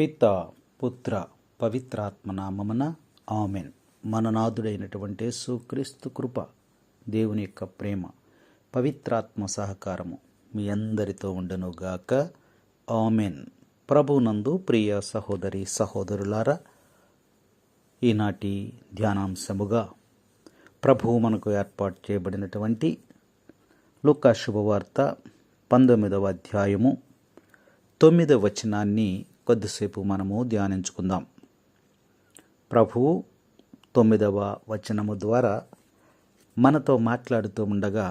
పిత పుత్ర పవిత్రాత్మనామమున ఆమెన్. మన నాథుడైనటువంటి సుక్రీస్తు కృప దేవుని యొక్క ప్రేమ పవిత్రాత్మ సహకారము మీ అందరితో ఉండనుగాక. ఆమెన్. ప్రభునందు ప్రియ సహోదరి సహోదరులారా ఈనాటి ధ్యానాంశముగా ప్రభువు మనకు ఏర్పాటు చేయబడినటువంటి లుకా శుభవార్త పంతొమ్మిదవ అధ్యాయము తొమ్మిదవ వచనాన్ని కొద్దిసేపు మనము ధ్యానించుకుందాం. ప్రభువు తొమ్మిదవ వచనము ద్వారా మనతో మాట్లాడుతూ ఉండగా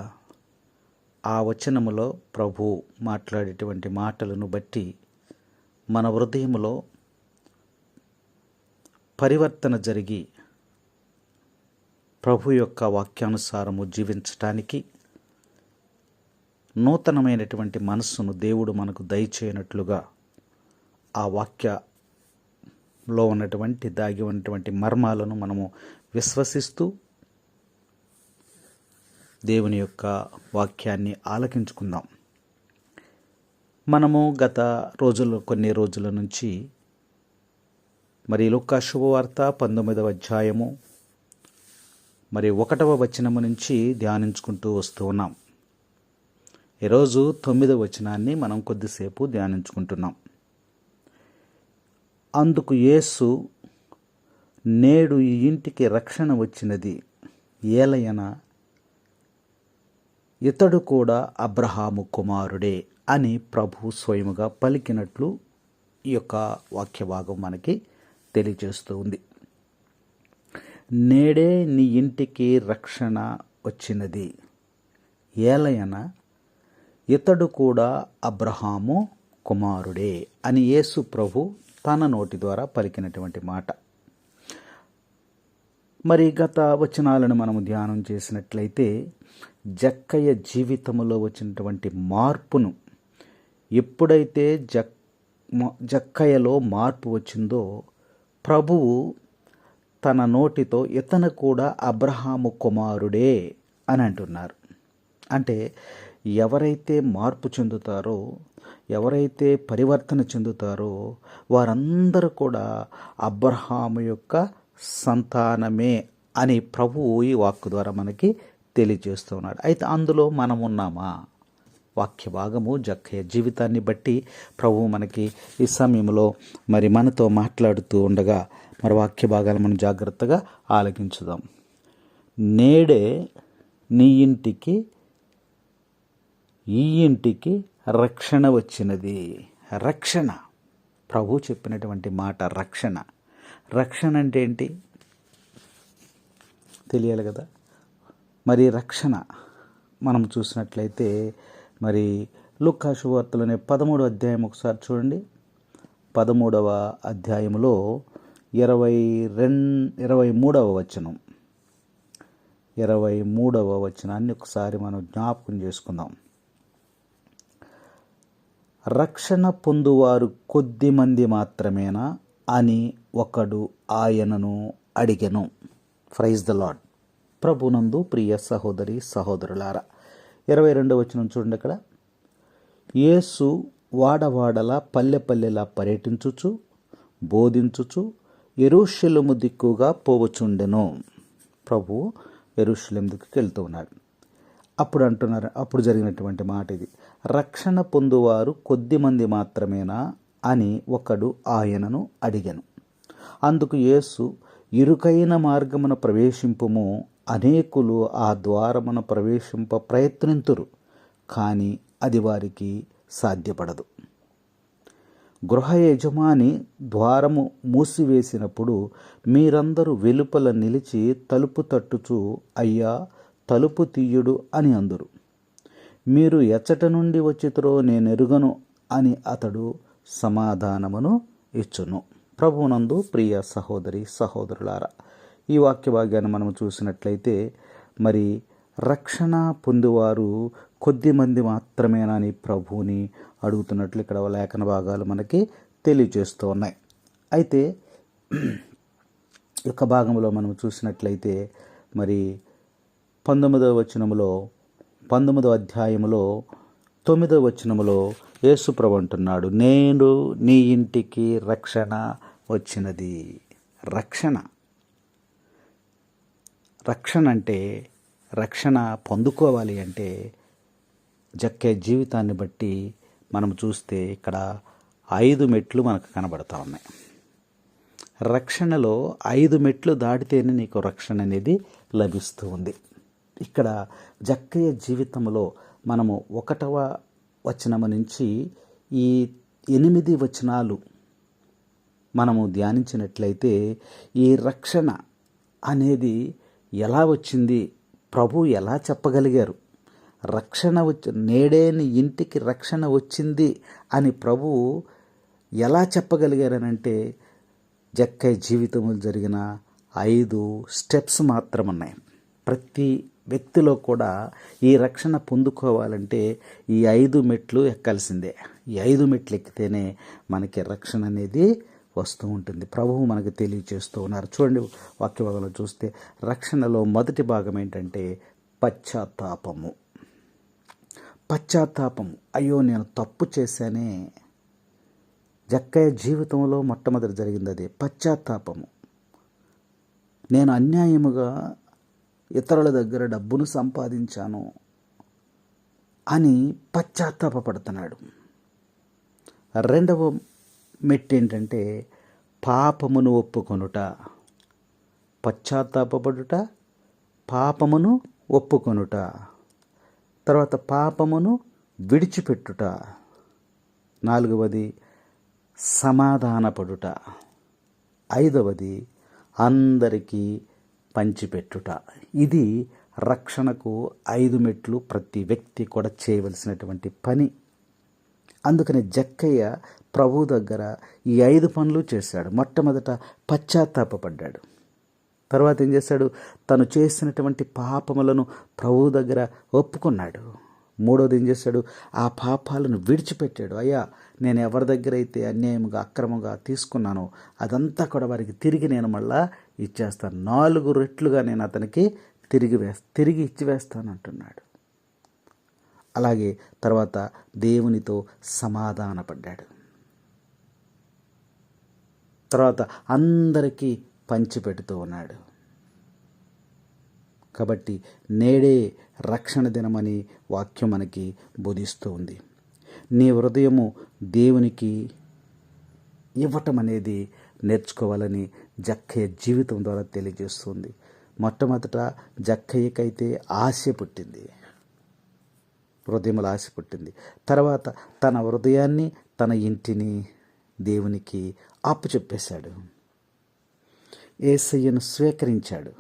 ఆ వచనములో ప్రభు మాట్లాడేటువంటి మాటలను బట్టి మన హృదయములో పరివర్తన జరిగి ప్రభు యొక్క వాక్యానుసారము జీవించటానికి నూతనమైనటువంటి మనస్సును దేవుడు మనకు దయచేయనట్లుగా ఆ వాక్యలో ఉన్నటువంటి దాగి ఉన్నటువంటి మర్మాలను మనము విశ్వసిస్తూ దేవుని యొక్క వాక్యాన్ని ఆలకించుకుందాం. మనము గత రోజులు కొన్ని రోజుల నుంచి మరి లుక్క శుభవార్త పంతొమ్మిదవ అధ్యాయము మరి ఒకటవ వచనము నుంచి ధ్యానించుకుంటూ వస్తూ ఉన్నాం. ఈరోజు తొమ్మిదవ వచనాన్ని మనం కొద్దిసేపు ధ్యానించుకుంటున్నాం. అందుకు యేసు నేడు ఈ ఇంటికి రక్షణ వచ్చినది. ఏలయన ఇతడు కూడా అబ్రహాము కుమారుడే అని ప్రభు స్వయముగా పలికినట్లు ఈ యొక్క వాక్య భాగం మనకి తెలియజేస్తూ ఉంది. నేడే నీ ఇంటికి రక్షణ వచ్చినది. ఏలయన ఇతడు కూడా అబ్రహాము కుమారుడే అని యేసు ప్రభు తన నోటి ద్వారా పలికినటువంటి మాట. మరి గత వచనాలను మనము ధ్యానం చేసినట్లయితే జక్కయ్య జీవితంలో వచ్చినటువంటి మార్పును ఎప్పుడైతే జక్ జక్కయ్యలో మార్పు వచ్చిందో ప్రభువు తన నోటితో ఇతను కూడా అబ్రహాము కుమారుడే అని అంటున్నారు. అంటే ఎవరైతే మార్పు చెందుతారో ఎవరైతే పరివర్తన చెందుతారో వారందరూ కూడా అబ్రహాము యొక్క సంతానమే అని ప్రభువు ఈ వాక్కు ద్వారా మనకి తెలియజేస్తూ ఉన్నాడు. అయితే అందులో మనం ఉన్నామా? వాక్య భాగము జక్కయ్య జీవితాన్ని బట్టి ప్రభువు మనకి ఈ సమయంలో మరి మనతో మాట్లాడుతూ ఉండగా మరి వాక్య భాగాలు మనం జాగ్రత్తగా ఆలకించుదాం. నేడే నీ ఇంటికి ఈ ఇంటికి రక్షణ వచ్చినది. రక్షణ. ప్రభు చెప్పినటువంటి మాట రక్షణ. రక్షణ అంటే ఏంటి? తెలియాలి కదా? మరి రక్షణ. మనం చూసినట్లయితే మరి లుక్కా వార్తలోనే పదమూడవ అధ్యాయం ఒకసారి చూడండి. పదమూడవ అధ్యాయంలో ఇరవై రెండు ఇరవై మూడవ వచనం. ఇరవై మూడవ వచనాన్ని ఒకసారి మనం జ్ఞాపకం చేసుకుందాం. రక్షణ పొందువారు కొద్ది మంది మాత్రమేనా అని ఒకడు ఆయనను అడిగెను. ఫ్రైజ్ ద లాడ్ ప్రభునందు ప్రియ సహోదరి సహోదరులారా ఇరవై రెండవ వచ్చిన చూడండి అక్కడ. యేసు వాడవాడలా పల్లె పల్లెలా పర్యటించుచు బోధించుచు ఎరుషులము దిక్కుగా పోవచుండెను ప్రభు ఎరుషులం దిక్కుకి వెళ్తూ ఉన్నాడు. అప్పుడు అంటున్నారు అప్పుడు జరిగినటువంటి మాట ఇది. రక్షణ పొందువారు కొద్దిమంది మాత్రమేనా అని ఒకడు ఆయనను అడిగను. అందుకు యేసు ఇరుకైన మార్గమున ప్రవేశింపుము అనేకులు ఆ ద్వారమున ప్రవేశింప ప్రయత్నింతురు కానీ అది వారికి సాధ్యపడదు. గృహ యజమాని ద్వారము మూసివేసినప్పుడు మీరందరూ వెలుపల నిలిచి తలుపు తట్టుచు అయ్యా తలుపు తీయుడు అని అందురు. మీరు ఎచ్చట నుండి వచ్చితురో నేనెరుగను అని అతడు సమాధానమును ఇచ్చును. ప్రభునందు ప్రియ సహోదరి సహోదరులారా ఈ వాక్య భాగ్యాన్ని మనం చూసినట్లయితే మరి రక్షణ పొందువారు కొద్ది మంది మాత్రమేనని ప్రభువుని అడుగుతున్నట్లు ఇక్కడ లేఖన భాగాలు మనకి తెలియజేస్తూ ఉన్నాయి. అయితే యొక్క భాగంలో మనం చూసినట్లయితే మరి పంతొమ్మిదవ వచనములో పంతొమ్మిదో అధ్యాయములో తొమ్మిదో వచనములో యేసుప్రభు అంటున్నాడు నేను నీ ఇంటికి రక్షణ వచ్చినది. రక్షణ. రక్షణ అంటే రక్షణ పొందుకోవాలి అంటే జక్కే జీవితాన్ని బట్టి మనం చూస్తే ఇక్కడ ఐదు మెట్లు మనకు కనబడతా ఉన్నాయి. రక్షణలో ఐదు మెట్లు దాటితేనే నీకు రక్షణ అనేది లభిస్తూ ఉంది. ఇక్కడ జక్కయ్య జీవితంలో మనము ఒకటవ వచనము నుంచి ఈ ఎనిమిది వచనాలు మనము ధ్యానించినట్లయితే ఈ రక్షణ అనేది ఎలా వచ్చింది? ప్రభు ఎలా చెప్పగలిగారు? రక్షణ వచ్చి నేడేని ఇంటికి రక్షణ వచ్చింది అని ప్రభు ఎలా చెప్పగలిగారనంటే జక్కయ్య జీవితంలో జరిగిన ఐదు స్టెప్స్ మాత్రం ఉన్నాయి ప్రతి వ్యక్తిలో కూడా ఈ రక్షణ పొందుకోవాలంటే ఈ ఐదు మెట్లు ఎక్కాల్సిందే. ఈ ఐదు మెట్లు ఎక్కితేనే మనకి రక్షణ అనేది వస్తూ ఉంటుంది. ప్రభువు మనకు తెలియచేస్తూ ఉన్నారు. చూడండి వాక్య భాగంలో చూస్తే రక్షణలో మొదటి భాగం ఏంటంటే పశ్చాత్తాపము. పశ్చాత్తాపము. అయ్యో నేను తప్పు చేశానే. జక్కయ్య జీవితంలో మొట్టమొదటి జరిగింది అదే. పశ్చాత్తాపము. నేను అన్యాయముగా ఇతరుల దగ్గర డబ్బును సంపాదించాను అని పశ్చాత్తాపడుతున్నాడు రెండవ మెట్టు ఏంటంటే పాపమును ఒప్పుకొనుట. పశ్చాత్తాపడుట పాపమును ఒప్పుకొనుట. తర్వాత పాపమును విడిచిపెట్టుట. నాలుగవది సమాధానపడుట. ఐదవది అందరికీ పంచిపెట్టుట. ఇది రక్షణకు ఐదు మెట్లు ప్రతి వ్యక్తి కూడా చేయవలసినటువంటి పని. అందుకని జక్కయ్య ప్రభు దగ్గర ఈ ఐదు పనులు చేశాడు. మొట్టమొదట పశ్చాత్తాపడ్డాడు తర్వాత ఏం చేశాడు? తను చేసినటువంటి పాపములను ప్రభు దగ్గర ఒప్పుకున్నాడు. మూడోది ఏం చేశాడు? ఆ పాపాలను విడిచిపెట్టాడు. అయ్యా నేను ఎవరి దగ్గర అయితే అన్యాయంగా అక్రమంగా తీసుకున్నానో అదంతా కూడా వారికి తిరిగి నేను మళ్ళా ఇచ్చేస్తాను. నాలుగు రెట్లుగా నేను అతనికి తిరిగి వేస్తా తిరిగి ఇచ్చివేస్తాను అంటున్నాడు. అలాగే తర్వాత దేవునితో సమాధానపడ్డాడు. తర్వాత అందరికీ పంచిపెడుతూ ఉన్నాడు. కాబట్టి నేడే రక్షణ దినమని వాక్యం మనకి బోధిస్తూ ఉంది. నీ హృదయము దేవునికి ఇవ్వటం అనేది నేర్చుకోవాలని జక్కయ్య జీవితం ద్వారా తెలియజేస్తుంది. మొట్టమొదట జక్కయ్యకైతే ఆశ పుట్టింది. హృదయముల ఆశ పుట్టింది. తర్వాత తన హృదయాన్ని తన ఇంటిని దేవునికి అప్పుచెప్పేశాడు ఏసయ్యను స్వీకరించాడు.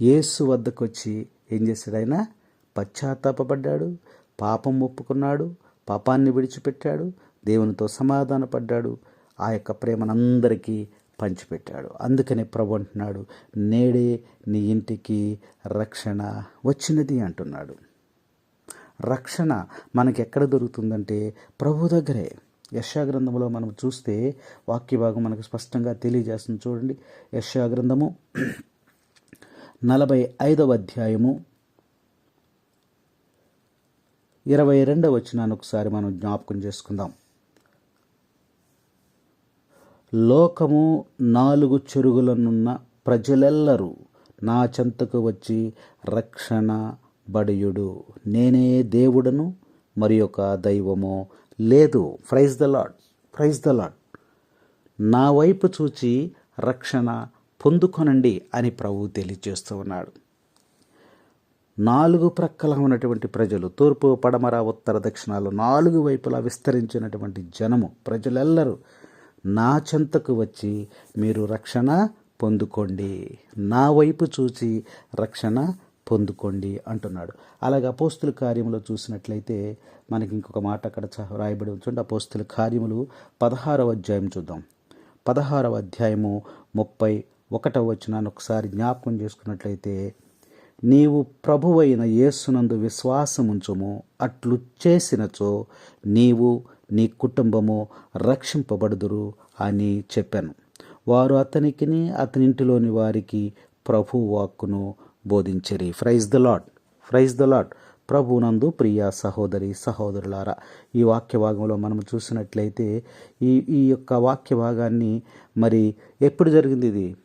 యేసు వద్దకు వచ్చి ఏం చేశాడు ఆయన? పశ్చాత్తాపడ్డాడు పాపం ఒప్పుకున్నాడు. పాపాన్ని విడిచిపెట్టాడు. దేవునితో సమాధానపడ్డాడు. ఆ యొక్క ప్రేమనందరికీ పంచిపెట్టాడు. అందుకనే ప్రభు అంటున్నాడు నేడే నీ ఇంటికి రక్షణ వచ్చినది అంటున్నాడు. రక్షణ మనకి ఎక్కడ దొరుకుతుందంటే ప్రభు దగ్గరే. యశాగ్రంథంలో మనం చూస్తే వాక్య భాగం మనకు స్పష్టంగా తెలియజేస్తుంది చూడండి. యశాగ్రంథము నలభై ఐదవ అధ్యాయము ఇరవై రెండవ వచ్చినాను ఒకసారి మనం జ్ఞాపకం చేసుకుందాం. లోకము నాలుగు చెరుగులనున్న ప్రజలెల్లరూ నా చెంతకు వచ్చి రక్షణ బడియుడు. నేనే దేవుడను మరి ఒక దైవము లేదు. Praise the Lord praise the Lord నా వైపు చూచి రక్షణ పొందుకొనండి అని ప్రభు తెలియజేస్తూ ఉన్నాడు. నాలుగు ప్రక్కల ఉన్నటువంటి ప్రజలు తూర్పు పడమర ఉత్తర దక్షిణాలు నాలుగు వైపులా విస్తరించినటువంటి జనము ప్రజలెల్లరూ నా చెంతకు వచ్చి మీరు రక్షణ పొందుకోండి. నా వైపు చూసి రక్షణ పొందుకోండి అంటున్నాడు. అలాగే అపోస్తుల కార్యములో చూసినట్లయితే మనకి ఇంకొక మాట అక్కడ రాయబడి ఉంచండి అపోస్తుల కార్యములు పదహారవ అధ్యాయం చూద్దాం. పదహారవ అధ్యాయము ముప్పై ఒకటవ వచనాన్ని ఒకసారి జ్ఞాపకం చేసుకున్నట్లయితే నీవు ప్రభువైన యేసునందు విశ్వాసముంచుము అట్లు చేసినచో నీవు నీ కుటుంబము రక్షింపబడుదురు అని చెప్పాను. వారు అతనికిని అతని ఇంటిలోని వారికి ప్రభు వాక్కును బోధించరి. Praise the Lord praise the Lord ప్రభునందు ప్రియ సహోదరి సహోదరులారా ఈ వాక్య భాగంలో మనం చూసినట్లయితే ఈ ఈ యొక్క వాక్య భాగాన్ని మరి ఎప్పుడు జరిగింది ఇది?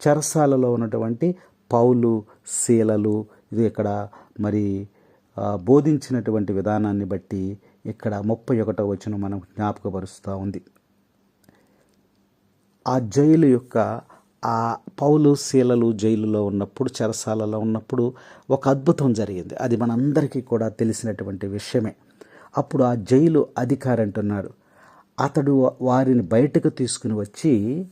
చెరసాలలో ఉన్నటువంటి పౌలు శీలలు ఇది ఇక్కడ మరి బోధించినటువంటి విధానాన్ని బట్టి ఇక్కడ ముప్పై ఒకటో వచ్చిన మనం జ్ఞాపకపరుస్తూ ఉంది. ఆ జైలు యొక్క ఆ పౌలు శీలలు జైలులో ఉన్నప్పుడు చెరసాలలో ఉన్నప్పుడు ఒక అద్భుతం జరిగింది. అది మనందరికీ కూడా తెలిసినటువంటి విషయమే. అప్పుడు ఆ జైలు అధికారి అంటున్నాడు అతడు వారిని బయటకు తీసుకుని వచ్చి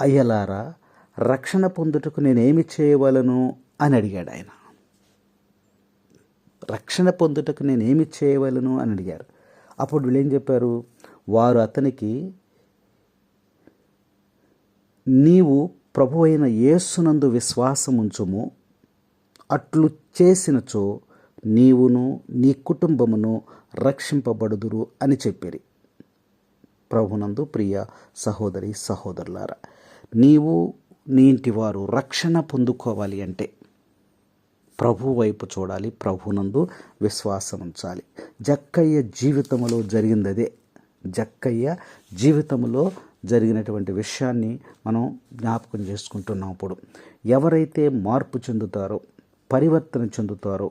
అయ్యలారా రక్షణ పొందుటకు నేనేమి చేయవలను? అని అడిగాడు ఆయన. రక్షణ పొందుటకు నేనేమి చేయవలను అని అడిగారు. అప్పుడు వీళ్ళు ఏం చెప్పారు? వారు అతనికి నీవు ప్రభు అయిన యేసునందు విశ్వాసం ఉంచుము. అట్లు చేసినచో నీవును నీ కుటుంబమును రక్షింపబడుదురు అని చెప్పిరి. ప్రభునందు ప్రియ సహోదరి సహోదరులారా నీవు నీ ఇంటి వారు రక్షణ పొందుకోవాలి అంటే ప్రభు వైపు చూడాలి ప్రభునందు విశ్వాసం ఉంచాలి జక్కయ్య జీవితంలో జరిగింది అదే జక్కయ్య జీవితంలో జరిగినటువంటి విషయాన్ని మనం జ్ఞాపకం చేసుకుంటున్నాం ఇప్పుడు. ఎవరైతే మార్పు చెందుతారో పరివర్తన చెందుతారో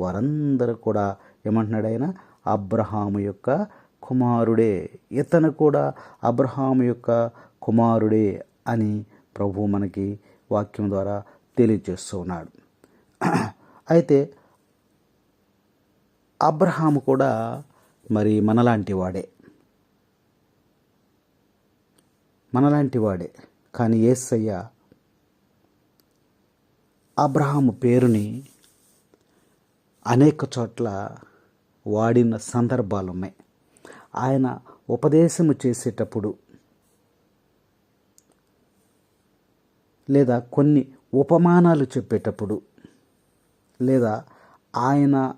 వారందరూ కూడా ఏమంటున్నాడు ఆయన? అబ్రహాము యొక్క కుమారుడే. ఇతను కూడా అబ్రహాము యొక్క కుమారుడే అని ప్రభు మనకి వాక్యం ద్వారా తెలియజేస్తూ ఉన్నాడు. అయితే అబ్రహాము కూడా మరి మనలాంటి వాడే. మనలాంటి వాడే. కానీ ఏసయ్య అబ్రహాము పేరుని అనేక చోట్ల వాడిన సందర్భాలు ఉన్నాయి ఆయన ఉపదేశము చేసేటప్పుడు లేదా కొన్ని ఉపమానాలు చెప్పేటప్పుడు లేదా ఆయన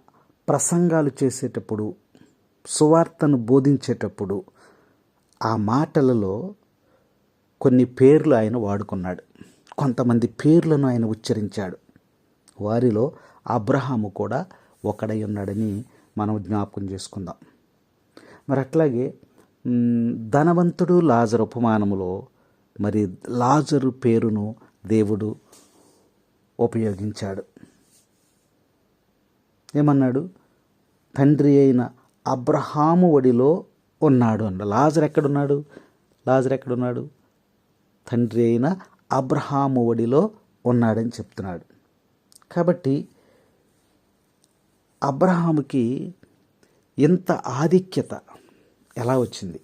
ప్రసంగాలు చేసేటప్పుడు సువార్తను బోధించేటప్పుడు ఆ మాటలలో కొన్ని పేర్లు ఆయన వాడుకున్నాడు. కొంతమంది పేర్లను ఆయన ఉచ్చరించాడు. వారిలో అబ్రహాము కూడా ఒకడై ఉన్నాడని మనం జ్ఞాపకం చేసుకుందాం. మరి అట్లాగే ధనవంతుడు లాజరు ఉపమానములో మరి లాజరు పేరును దేవుడు ఉపయోగించాడు. ఏమన్నాడు? తండ్రి అయిన అబ్రహాము ఒడిలో ఉన్నాడు అన్న లాజర్ ఎక్కడున్నాడు? లాజర్ ఎక్కడున్నాడు? తండ్రి అయిన అబ్రహాము ఒడిలో ఉన్నాడని చెప్తున్నాడు. కాబట్టి అబ్రహాముకి ఇంత ఆధిక్యత ఎలా వచ్చింది?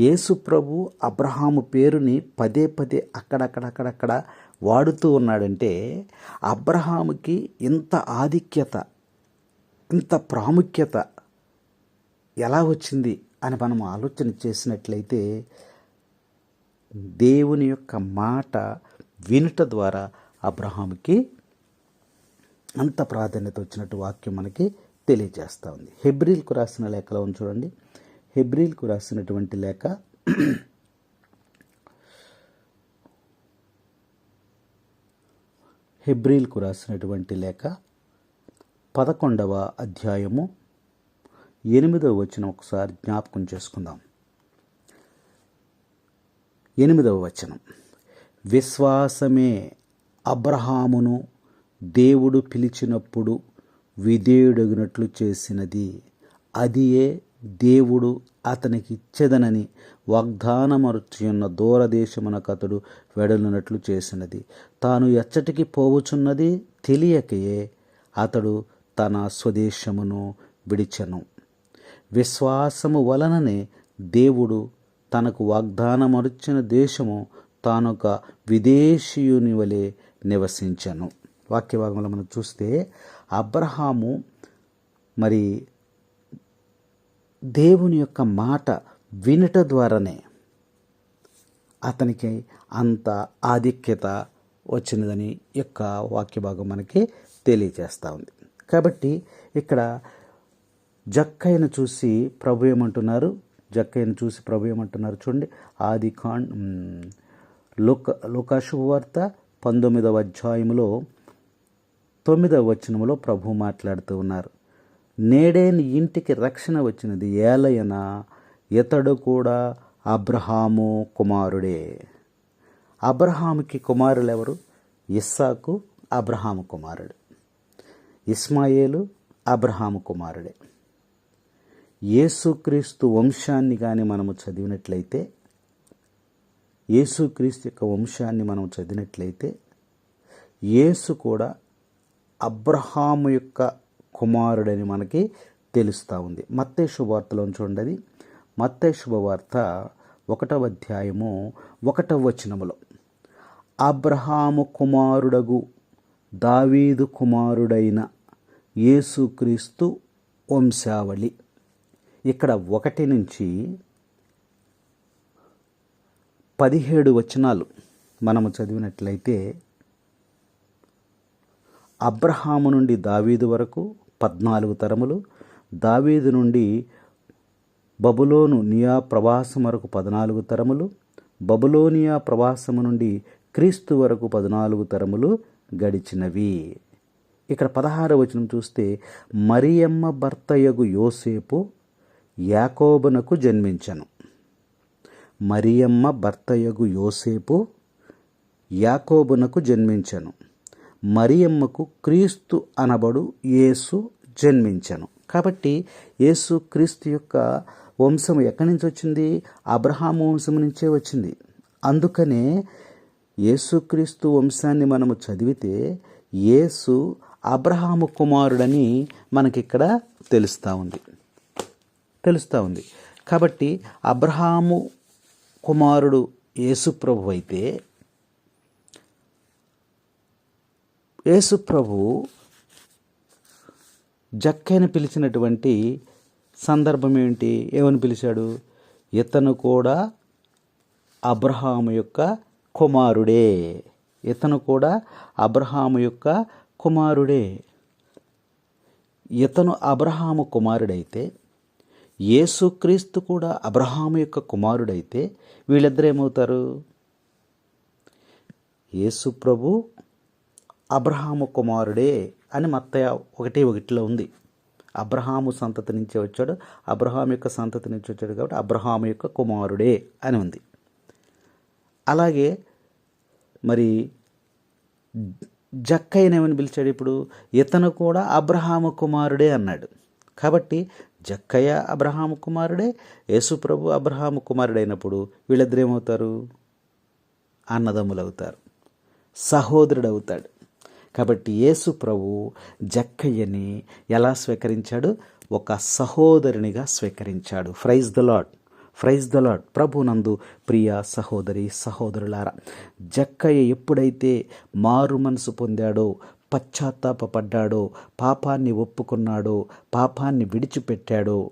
యేసు ప్రభు అబ్రహాము పేరుని పదే పదే అక్కడక్కడక్కడక్కడ వాడుతూ ఉన్నాడంటే అబ్రహాముకి ఇంత ఆధిక్యత ఇంత ప్రాముఖ్యత ఎలా వచ్చింది అని మనం ఆలోచన చేసినట్లయితే దేవుని యొక్క మాట వినుట ద్వారా అబ్రహాముకి అంత ప్రాధాన్యత వచ్చినట్టు వాక్యం మనకి తెలియజేస్తూ ఉంది. హెబ్రిల్కు రాసిన లేఖలో చూడండి. హెబ్రిల్కు రాసినటువంటి లేఖ హెబ్రిల్కు రాసినటువంటి లేఖ పదకొండవ అధ్యాయము ఎనిమిదవ వచనం ఒకసారి జ్ఞాపకం చేసుకుందాం. ఎనిమిదవ వచనం. విశ్వాసమే అబ్రహామును దేవుడు పిలిచినప్పుడు విధేయుడగినట్లు చేసినది. అదియే దేవుడు అతనికి ఇచ్చేదనని వాగ్దానమరుచున్న దూరదేశమునకు అతడు వెడలినట్లు చేసినది. తాను ఎచ్చటికి పోవుచున్నది తెలియకయే అతడు తన స్వదేశమును విడిచెను. విశ్వాసము వలననే దేవుడు తనకు వాగ్దానమరుచిన దేశము తానొక విదేశీయుని వలె నివసించను. వాక్యభాగంలో మనం చూస్తే అబ్రహాము మరి దేవుని యొక్క మాట వినుట ద్వారానే అతనికి అంత ఆధిక్యత వచ్చినదని యొక్క వాక్య భాగం మనకి తెలియజేస్తూ ఉంది. కాబట్టి ఇక్కడ జక్కయ్యను చూసి ప్రభు ఏమంటున్నారు? జక్కయ్యను చూసి ప్రభు ఏమంటున్నారు చూడండి. ఆది కాండ్ లోక లోకాశువార్త పంతొమ్మిదవ అధ్యాయంలో తొమ్మిదవ వచనంలో ప్రభు మాట్లాడుతూ ఉన్నారు. నేడే నీ ఇంటికి రక్షణ వచ్చినది ఏలయన ఇతడు కూడా అబ్రహాము కుమారుడే. అబ్రహాముకి కుమారులు ఎవరు ఇస్సాకు అబ్రహాము కుమారుడు. ఇస్మాయేలు అబ్రహాము కుమారుడే. యేసుక్రీస్తు వంశాన్ని కానీ మనము చదివినట్లయితే యేసుక్రీస్తు యొక్క వంశాన్ని మనం చదివినట్లయితే యేసు కూడా అబ్రహాము యొక్క కుమారుడని మనకి తెలుస్తూ ఉంది. మత్తే శుభవార్తలో చూడండి మత్తే శుభవార్త ఒకటవ అధ్యాయము ఒకటవ వచనములో. అబ్రహాము కుమారుడగు దావీదు కుమారుడైన యేసుక్రీస్తు వంశావళి. ఇక్కడ ఒకటి నుంచి పదిహేడు వచనాలు మనము చదివినట్లయితే అబ్రహాము నుండి దావీదు వరకు పద్నాలుగు తరములు. దావీదు నుండి బబులోను నియా ప్రవాసం వరకు పద్నాలుగు తరములు. బబులోనియా ప్రవాసము నుండి క్రీస్తు వరకు పద్నాలుగు తరములు గడిచినవి. ఇక్కడ పదహార వచనం చూస్తే మరియమ్మ భర్తయగు యోసేపు యాకోబునకు జన్మించను. మరియమ్మ భర్తయగు యోసేపు యాకోబునకు జన్మించను. మరియమ్మకు క్రీస్తు అనబడు యేసు జన్మించను. కాబట్టి యేసు క్రీస్తు యొక్క వంశం ఎక్కడి నుంచి వచ్చింది? అబ్రహాము వంశం నుంచే వచ్చింది. అందుకనే యేసుక్రీస్తు వంశాన్ని మనము చదివితే యేసు అబ్రహాము కుమారుడని మనకిక్కడ తెలుస్తూ ఉంది. తెలుస్తూ ఉంది. కాబట్టి అబ్రహాము కుమారుడు యేసుప్రభు అయితే యేసుప్రభు జక్కని పిలిచినటువంటి సందర్భం ఏంటి? ఏమని పిలిచాడు? ఇతను కూడా అబ్రహాము యొక్క కుమారుడే. ఇతను కూడా అబ్రహాము యొక్క కుమారుడే. ఇతను అబ్రహాము కుమారుడైతే యేసుక్రీస్తు కూడా అబ్రహాము యొక్క కుమారుడైతే వీళ్ళిద్దరు ఏమవుతారు యేసు ప్రభు అబ్రహాము కుమారుడే అని మత్తయ్య ఒకటి ఒకటిలో ఉంది. అబ్రహాము సంతతి నుంచి వచ్చాడు. అబ్రహాం యొక్క సంతతి నుంచి వచ్చాడు కాబట్టి అబ్రహాము యొక్క కుమారుడే అని ఉంది. అలాగే మరి జక్కయ్యనేమని పిలిచాడు ఇప్పుడు? ఇతను కూడా అబ్రహాము కుమారుడే అన్నాడు. కాబట్టి జక్కయ్య అబ్రహాము కుమారుడే యేసుప్రభు అబ్రహాము కుమారుడైనప్పుడు వీళ్ళిద్దరేమవుతారు అన్నదమ్ములు అవుతారు సహోదరుడు అవుతాడు. కాబట్టి యేసు ప్రభు జక్కయ్యని ఎలా స్వీకరించాడు? ఒక సహోదరునిగా స్వీకరించాడు. Praise the Lord praise the Lord ప్రభునందు ప్రియ సహోదరి సహోదరులారా జక్కయ్య ఎప్పుడైతే మారు మనసు పొందాడో పశ్చాత్తాపడ్డాడో పాపాన్ని ఒప్పుకున్నాడో పాపాన్ని విడిచిపెట్టాడో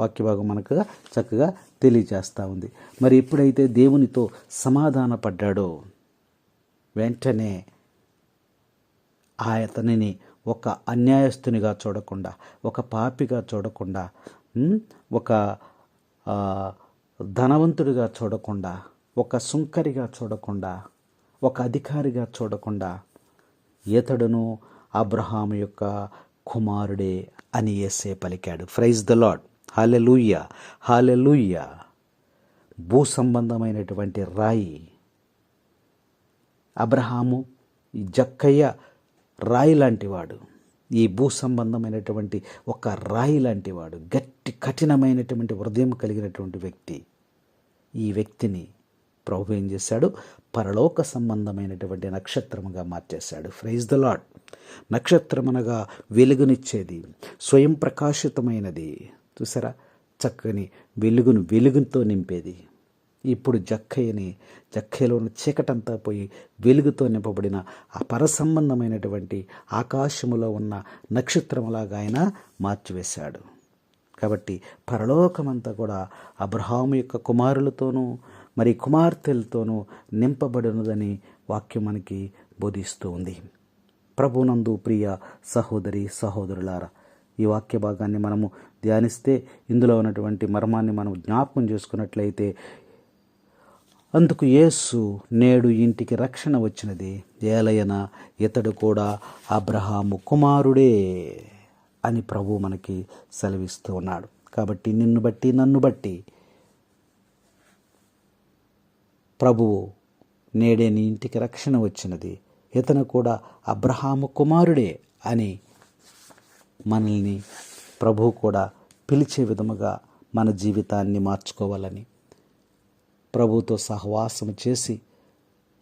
వాక్యభాగం మనకు చక్కగా తెలియజేస్తూ ఉంది. మరి ఎప్పుడైతే దేవునితో సమాధానపడ్డాడో వెంటనే ఆయతనిని ఒక అన్యాయస్తునిగా చూడకుండా ఒక పాపిగా చూడకుండా ఒక ధనవంతుడిగా చూడకుండా ఒక సుంకరిగా చూడకుండా ఒక అధికారిగా చూడకుండా ఇతడును అబ్రహాము యొక్క కుమారుడే అని ఎస్సే పలికాడు. Praise the lord hallelujah hallelujah భూ సంబంధమైనటువంటి రాయి. అబ్రహాము జక్కయ్య రాయి లాంటివాడు. ఈ భూ సంబంధమైనటువంటి ఒక రాయి లాంటివాడు గట్టి కఠినమైనటువంటి హృదయం కలిగినటువంటి వ్యక్తి. ఈ వ్యక్తిని ప్రభు ఏం చేశాడు? పరలోక సంబంధమైనటువంటి నక్షత్రముగా మార్చేశాడు. ఫ్రైజ్ ద లాడ్ నక్షత్రమనగా వెలుగునిచ్చేది స్వయం ప్రకాశితమైనది చూసారా? చక్కని వెలుగును వెలుగుతో నింపేది. ఇప్పుడు జక్కయ్యని జక్కయ్యలో ఉన్న చీకటంతా పోయి వెలుగుతో నింపబడిన ఆ పరసంబంధమైనటువంటి ఆకాశములో ఉన్న నక్షత్రములాగా ఆయన మార్చివేశాడు. కాబట్టి పరలోకమంతా కూడా అబ్రహాము యొక్క కుమారులతోనూ మరి కుమార్తెలతోనూ నింపబడినదని వాక్యం మనకి బోధిస్తూ ఉంది. ప్రభునందు ప్రియ సహోదరి సహోదరులారా ఈ వాక్య భాగాన్ని మనము ధ్యానిస్తే ఇందులో ఉన్నటువంటి మర్మాన్ని మనం జ్ఞాపకం చేసుకున్నట్లయితే అందుకు యేసు నేడు ఇంటికి రక్షణ వచ్చినది. ఏలయన ఇతడు కూడా అబ్రహాము కుమారుడే అని ప్రభు మనకి సెలవిస్తూ ఉన్నాడు. కాబట్టి నిన్ను బట్టి నన్ను బట్టి ప్రభువు నేడే నీ ఇంటికి రక్షణ వచ్చినది. ఇతను కూడా అబ్రహాము కుమారుడే అని మనల్ని ప్రభు కూడా పిలిచే విధముగా మన జీవితాన్ని మార్చుకోవాలని ప్రభుతో సహవాసం చేసి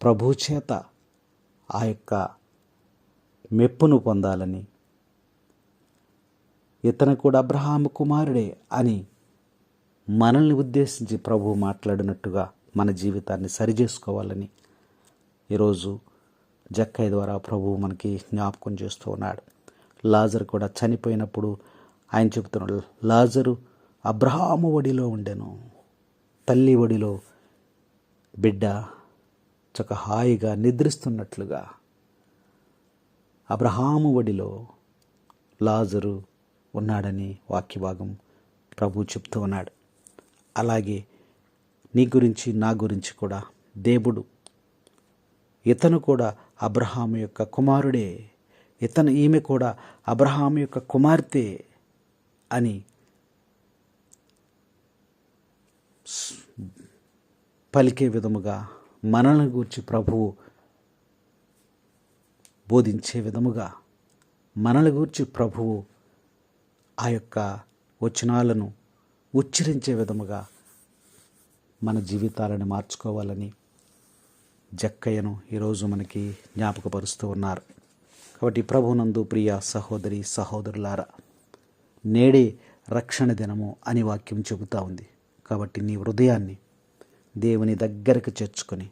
ప్రభు చేత ఆ యొక్క మెప్పును పొందాలని ఇతను కూడా అబ్రహాము కుమారుడే అని మనల్ని ఉద్దేశించి ప్రభు మాట్లాడినట్టుగా మన జీవితాన్ని సరిచేసుకోవాలని ఈరోజు జక్కయ్య ద్వారా ప్రభు మనకి జ్ఞాపకం చేస్తూ ఉన్నాడు. లాజర్ కూడా చనిపోయినప్పుడు ఆయన చెబుతున్నాడు లాజరు అబ్రహాము ఒడిలో ఉండెను తల్లి ఒడిలో బిడ్డ చక హాయిగా నిద్రిస్తున్నట్లుగా అబ్రహాము ఒడిలో లాజరు ఉన్నాడని వాక్యభాగం ప్రభు చెప్తూ ఉన్నాడు. అలాగే నీ గురించి నా గురించి కూడా దేవుడు ఇతను కూడా అబ్రహాము యొక్క కుమారుడే ఇతను ఈమె కూడా అబ్రహాము యొక్క కుమార్తె అని పలికే విధముగా మనల్ని గూర్చి ప్రభువు బోధించే విధముగా మనల్ని గూర్చి ప్రభువు ఆ యొక్క వచనాలను ఉచ్చరించే విధముగా మన జీవితాలను మార్చుకోవాలని జక్కయ్యను ఈరోజు మనకి జ్ఞాపకపరుస్తూ ఉన్నారు. కాబట్టి ప్రభునందు ప్రియ సహోదరి సహోదరులారా నేడే రక్షణ దినము అని వాక్యం చెబుతా ఉంది. కాబట్టి నీ హృదయాన్ని దేవుని దగ్గరకు చేర్చుకొని.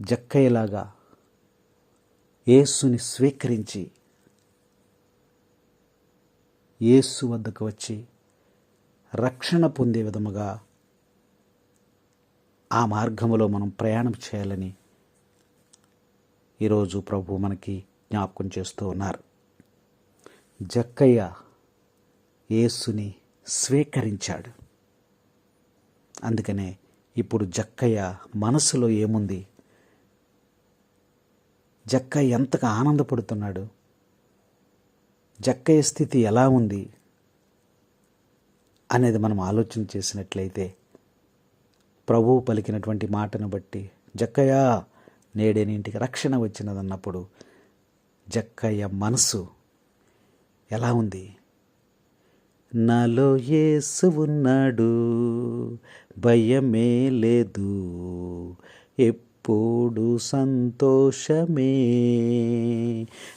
జక్కయ్యలాగా యేసుని స్వీకరించి యేసు వద్దకు వచ్చి రక్షణ పొందే విధముగా ఆ మార్గంలో మనం ప్రయాణం చేయాలని ఈరోజు ప్రభు మనకి జ్ఞాపకం చేస్తూ ఉన్నారు. జక్కయ్య యేసుని స్వీకరించాడు. అందుకనే ఇప్పుడు జక్కయ్య మనసులో ఏముంది? జక్కయ్య ఎంతగా ఆనందపడుతున్నాడు? జక్కయ్య స్థితి ఎలా ఉంది? అనేది మనం ఆలోచన చేసినట్లయితే ప్రభువు పలికినటువంటి మాటను బట్టి జక్కయ్య నేడే ఇంటికి రక్షణ వచ్చినదన్నప్పుడు జక్కయ్య మనసు ఎలా ఉంది? నాలో యేసు ఉన్నాడు. భయమే లేదు. ఎప్పుడు సంతోషమే.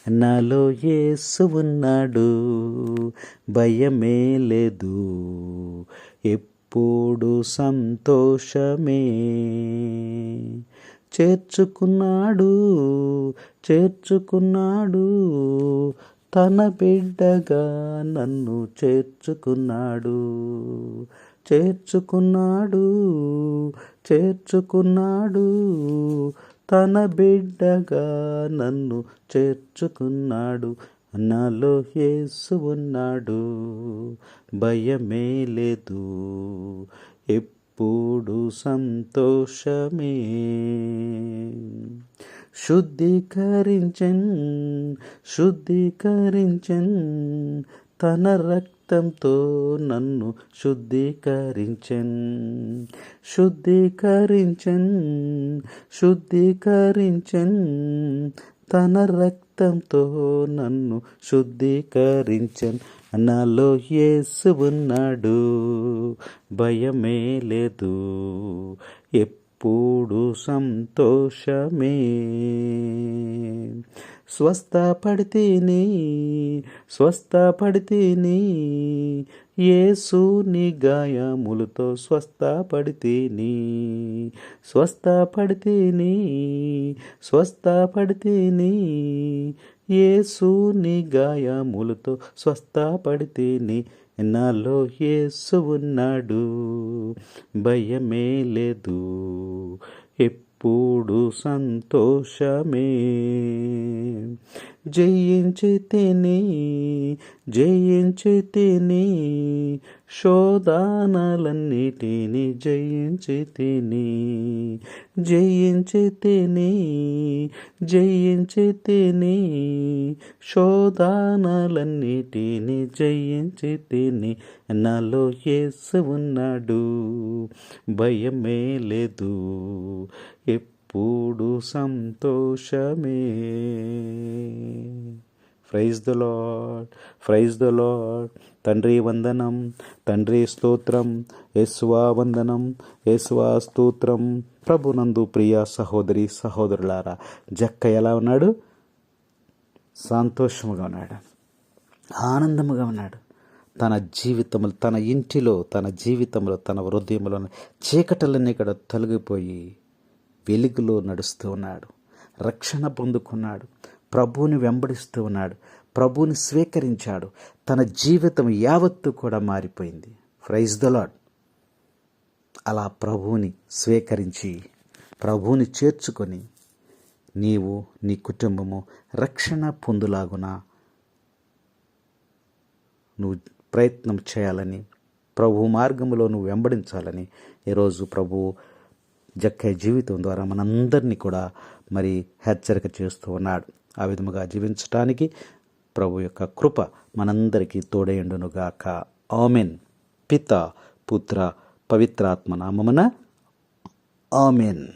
నాలో యేసు ఉన్నాడు. భయమే లేదు. ఎప్పుడు సంతోషమే. చేర్చుకున్నాడు చేర్చుకున్నాడు. తన బిడ్డగా నన్ను చేర్చుకున్నాడు. చేర్చుకున్నాడు. చేర్చుకున్నాడు. తన బిడ్డగా నన్ను చేర్చుకున్నాడు. నాలో యేసు ఉన్నాడు. భయమే లేదు. ఎప్పుడు సంతోషమే. శుద్ధీకరించన్ శుద్ధీకరించన్. తన రక్తంతో నన్ను శుద్ధీకరించన్ శుద్ధీకరించన్ శుద్ధీకరించన్. తన రక్తంతో నన్ను శుద్ధీకరించన్. నాలో యేసు ఉన్నాడు భయమే లేదు. ఎప్పుడు సంతోషమే. స్వస్థపడితేని స్వస్థపడితేని యేసుని గాయములతో స్వస్థపడితేని స్వస్థపడితేని స్వస్థపడితేని యేసుని గాయములతో స్వస్థపడితేని. నాలో యేసు ఉన్నాడు. భయమే లేదు. ఎప్పుడు సంతోషమే. జయించితేని జయించితేని శోధానాలన్నిటిని జయించి తిని జయించి తిని జయించి తిని శోధనలన్నిటిని జయించి తిని. నాలో యేసు ఉన్నాడు భయమే లేదు. ఎప్పుడు సంతోషమే. Praise the Lord praise the Lord తండ్రి వందనం తండ్రి స్తోత్రం యేసువా వందనం యేసువా స్తోత్రం. ప్రభునందు ప్రియ సహోదరి సహోదరులారా జక్క ఎలా ఉన్నాడు? సంతోషముగా ఉన్నాడు ఆనందముగా ఉన్నాడు. తన జీవితంలో తన ఇంటిలో తన జీవితంలో తన హృదయంలో చీకటలన్నీ ఇక్కడ తొలగిపోయి వెలుగులో నడుస్తూ ఉన్నాడు. రక్షణ పొందుకున్నాడు. ప్రభువుని వెంబడిస్తూ ఉన్నాడు. ప్రభువుని స్వీకరించాడు. తన జీవితం యావత్తు కూడా మారిపోయింది. ప్రైజ్ ద లాడ్ అలా ప్రభువుని స్వీకరించి ప్రభువుని చేర్చుకొని నీవు నీ కుటుంబము రక్షణ పొందులాగున నువ్వు ప్రయత్నం చేయాలని ప్రభు మార్గంలో నువ్వు వెంబడించాలని ఈరోజు ప్రభు జక్కయ్య జీవితం ద్వారా మనందరినీ కూడా మరి హెచ్చరిక చేస్తూ ఉన్నాడు. ఆ విధముగా జీవించటానికి ప్రభు యొక్క కృప మనందరికీ తోడైండునుగాక ఆమెన్. పిత పుత్ర పవిత్రాత్మ నామమున ఆమెన్.